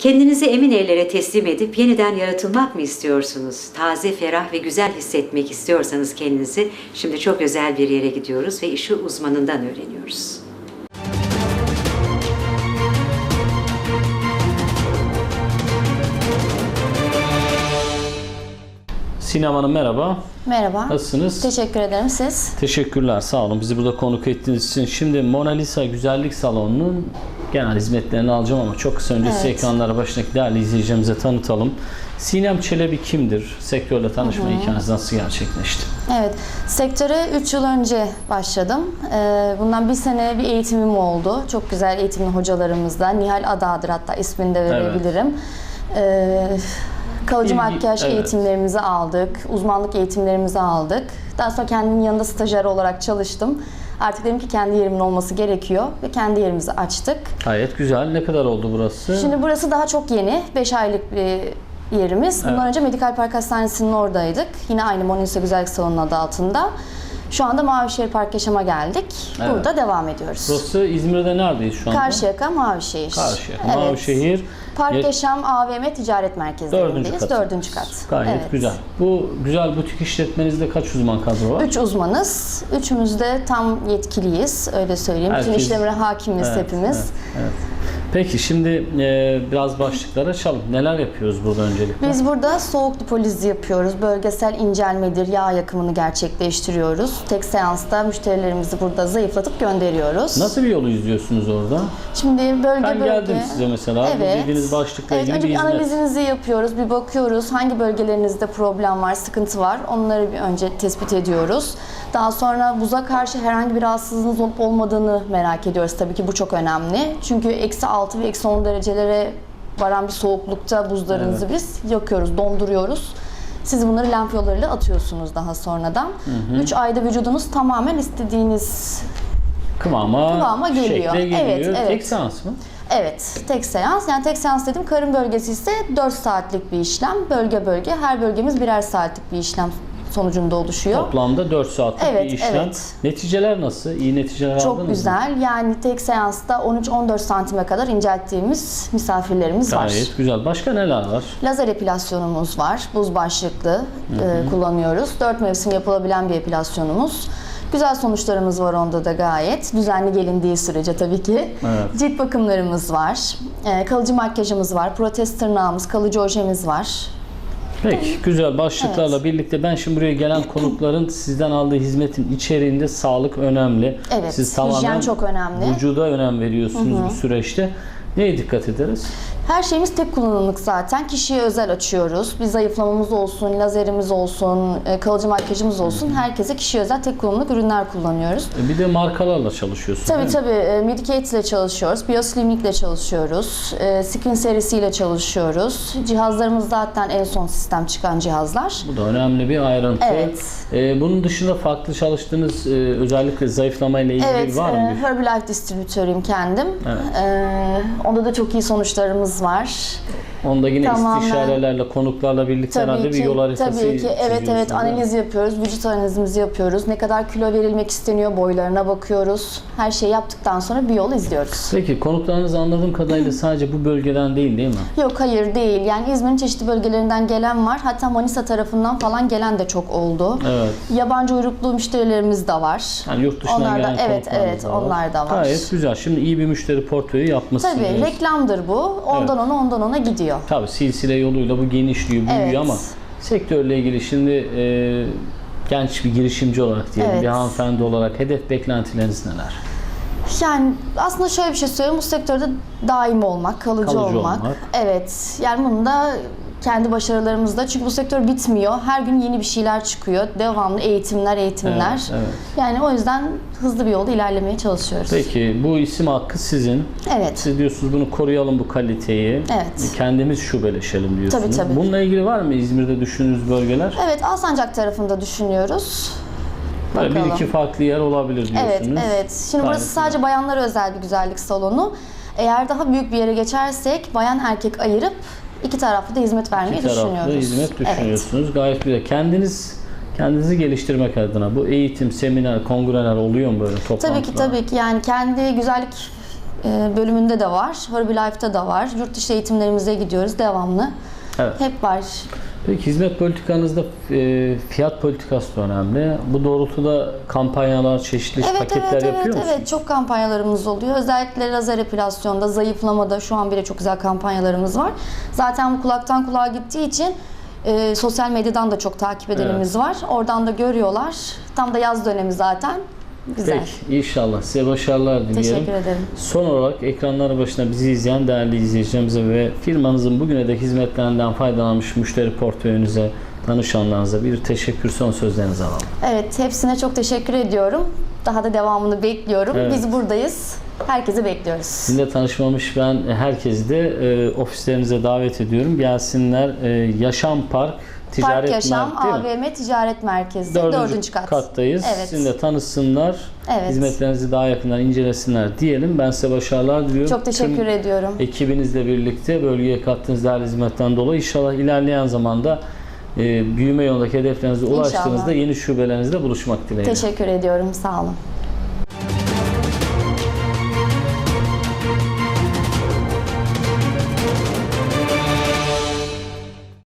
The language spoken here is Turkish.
Kendinizi emin ellere teslim edip yeniden yaratılmak mı istiyorsunuz? Taze, ferah ve güzel hissetmek istiyorsanız kendinizi şimdi çok özel bir yere gidiyoruz ve işi uzmanından öğreniyoruz. Sinem Hanım merhaba. Merhaba. Nasılsınız? Teşekkür ederim. Siz? Teşekkürler, sağ olun. Bizi burada konuk ettiğiniz için. Şimdi Mona Lisa Güzellik Salonu'nun genel hizmetlerini alacağım ama çok kısa önce size Evet. ekranlara başındaki değerli izleyicilerimize tanıtalım. Sinem Çelebi kimdir? Sektörle tanışma hikayeniz nasıl gerçekleşti? Evet. Sektöre 3 yıl önce başladım. Ee, Bundan bir sene bir eğitimim oldu. Çok güzel eğitimli hocalarımızla. Nihal Ada'dır hatta ismini de verebilirim. Ee, Kalıcı İlgi- makyaj evet. eğitimlerimizi aldık. Uzmanlık eğitimlerimizi aldık. Daha sonra kendimin yanında stajyer olarak çalıştım. Artık dedim ki kendi yerimin olması gerekiyor ve kendi yerimizi açtık. Gayet güzel. Ne kadar oldu burası? Şimdi burası daha çok yeni. 5 aylık bir yerimiz. Bundan Evet. önce Medikal Park Hastanesi'nin oradaydık. Yine aynı Monisa Güzellik Salonu adı altında. Şu anda Mavişehir Park Yaşam'a geldik. Evet. Burada devam ediyoruz. Burası İzmir'de neredeyiz şu anda? Karşıyaka Mavişehir. Karşıyaka. Evet. Mavişehir. Park Ya- Yaşam AVM Ticaret Merkezi'ndeyiz. Dördüncü kat. Dördüncü kat. Gayet Evet. güzel. Bu güzel butik işletmenizde kaç uzman kadro var? Üç uzmanız. Üçümüz de tam yetkiliyiz. Öyle söyleyeyim. Herkes- işlemlere hakimiz Evet, hepimiz. evet, evet. Peki şimdi e, biraz başlıklara açalım. Neler yapıyoruz burada öncelikle? Biz burada soğuk lipolizi yapıyoruz. Bölgesel incelmedir, yağ yakımını gerçekleştiriyoruz. Tek seansta müşterilerimizi burada zayıflatıp gönderiyoruz. Nasıl bir yolu izliyorsunuz orada? Şimdi bölge Ben bölge... geldim size mesela. Bu dediğiniz başlıkla evet, ilgili önce bir hizmet. analizinizi yapıyoruz, bir bakıyoruz hangi bölgelerinizde problem var, sıkıntı var. Onları bir önce tespit ediyoruz. Daha sonra buza karşı herhangi bir rahatsızlığınız olup olmadığını merak ediyoruz. Tabii ki bu çok önemli. Çünkü eksi 6 ve eksi 10 derecelere varan bir soğuklukta buzlarınızı biz yakıyoruz, donduruyoruz. Siz bunları lenf yollarıyla atıyorsunuz daha sonradan. 3 ayda vücudunuz tamamen istediğiniz Kıvama, Kıvama geliyor. şekle geliyor. Evet, evet. Tek seans mı? Evet, tek seans. Yani tek seans dedim karın bölgesi ise 4 saatlik bir işlem. Bölge bölge her bölgemiz birer saatlik bir işlem sonucunda oluşuyor. Toplamda 4 saatlik Evet, bir işlem. evet. Neticeler nasıl? İyi neticeler aldınız Çok mı? güzel. Yani tek seansta 13-14 santime kadar incelttiğimiz misafirlerimiz var. Gayet güzel. Başka neler var? Lazer epilasyonumuz var. Buz başlıklı e, kullanıyoruz. 4 mevsim yapılabilen bir epilasyonumuz. Güzel sonuçlarımız var onda da gayet. Düzenli gelindiği sürece tabii ki. Evet. Cilt bakımlarımız var. E, kalıcı makyajımız var. Protez tırnağımız, kalıcı ojemiz var. Peki güzel başlıklarla Evet. birlikte ben şimdi buraya gelen konukların sizden aldığı hizmetin içeriğinde sağlık önemli. Evet, Siz hijyen tamamen çok önemli. vücuda önem veriyorsunuz bu süreçte. Neye dikkat ederiz? Her şeyimiz tek kullanımlık zaten. Kişiye özel açıyoruz. Bir zayıflamamız olsun, lazerimiz olsun, e, kalıcı makyajımız olsun. Herkese kişiye özel tek kullanımlık ürünler kullanıyoruz. E, Bir de markalarla çalışıyorsunuz. Tabii tabii. E, Medicate ile çalışıyoruz. Bioslimik ile çalışıyoruz. Skin serisiyle çalışıyoruz. Cihazlarımız zaten en son sistem çıkan cihazlar. Bu da önemli bir ayrıntı. Evet. Bunun dışında farklı çalıştığınız özellikle zayıflama ile ilgili Evet, var mı? e, bir- Herbalife distribütörüyüm kendim. Evet. E, onda da çok iyi sonuçlarımız var. Onda yine Tamamen- istişarelerle, konuklarla birlikte herhalde bir yol haritası tabii ki. Evet evet analiz yapıyoruz. Vücut analizimizi yapıyoruz. Ne kadar kilo verilmek isteniyor boylarına bakıyoruz. Her şeyi yaptıktan sonra bir yol izliyoruz. Peki konuklarınız anladığım kadarıyla sadece bu bölgeden değil değil mi? Yok hayır değil. Yani İzmir'in çeşitli bölgelerinden gelen var. Hatta Manisa tarafından falan gelen de çok oldu. Evet. Yabancı uyruklu müşterilerimiz de var. Yani yurt dışından Onlar da- gelen evet, konuklarınız evet, da var. onlar da var. Gayet güzel. Şimdi iyi bir müşteri portföyü yapmışsınız. Tabii reklamdır bu. Ondan ona ondan ona gidiyor. Tabii silsile yoluyla bu genişliyor, büyüyor Evet. ama sektörle ilgili şimdi e, genç bir girişimci olarak diyelim, Evet. bir hanımefendi olarak hedef beklentileriniz neler? Yani aslında şöyle bir şey söyleyeyim. Bu sektörde daim olmak, kalıcı, Kalıcı olmak. olmak. Evet. Yani bunu da kendi başarılarımızda. Çünkü bu sektör bitmiyor. Her gün yeni bir şeyler çıkıyor. Devamlı eğitimler, eğitimler. Evet, evet. Yani o yüzden hızlı bir yolda ilerlemeye çalışıyoruz. Peki bu isim hakkı sizin. Evet. Siz diyorsunuz bunu koruyalım bu kaliteyi. Evet. Kendimiz şubeleşelim diyorsunuz. Tabii, tabii. Bununla ilgili var mı İzmir'de düşündüğünüz bölgeler? Evet, Alsancak tarafında düşünüyoruz. Böyle bir iki farklı yer olabilir Evet, diyorsunuz. evet. Şimdi Gayet burası sadece bayanlara özel bir güzellik salonu. Eğer daha büyük bir yere geçersek bayan erkek ayırıp iki taraflı da hizmet vermeyi İki taraflı düşünüyoruz. hizmet Evet. düşünüyorsunuz. Gayet güzel. Kendiniz kendinizi geliştirmek adına bu eğitim, seminer, kongreler oluyor mu böyle toplantılar? Tabii ki tabii ki yani kendi güzellik e, bölümünde de var. Herbalife'da da var. Yurt dışı eğitimlerimize gidiyoruz devamlı. Evet. Hep var. Peki hizmet politikanızda e, fiyat politikası da önemli. Bu doğrultuda kampanyalar, çeşitli Evet paketler evet yapıyor evet musunuz? evet çok kampanyalarımız oluyor. Özellikle lazer epilasyonda, zayıflamada şu an bile çok güzel kampanyalarımız var. Zaten bu kulaktan kulağa gittiği için e, sosyal medyadan da çok takip edenimiz var. Oradan da görüyorlar. Tam da yaz dönemi zaten. Güzel. Peki inşallah size başarılar diliyorum. Teşekkür ederim. Son olarak ekranları başına bizi izleyen değerli izleyicilerimize ve firmanızın bugüne dek hizmetlerinden faydalanmış müşteri portföyünüze, danışanlarınıza bir teşekkür son sözlerinizi alalım. Evet, hepsine çok teşekkür ediyorum. Daha da devamını bekliyorum. Evet. Biz buradayız. Herkesi bekliyoruz. Sizinle tanışmamış ben herkesi de e, ofislerinize davet ediyorum. Gelsinler e, Yaşam Park Ticaret Park Yaşam Mer-? AVM Ticaret Merkezi. Dördüncü, Dördüncü, kat. kattayız. Evet. Sizinle tanışsınlar. Evet. Hizmetlerinizi daha yakından incelesinler diyelim. Ben size başarılar diliyorum. Çok teşekkür Tüm ediyorum. ekibinizle birlikte bölgeye kattığınız değerli hizmetten dolayı inşallah ilerleyen zamanda e, büyüme yolundaki hedeflerinize İnşallah. ulaştığınızda yeni şubelerinizde buluşmak dileğiyle. Teşekkür ediyorum. Sağ olun.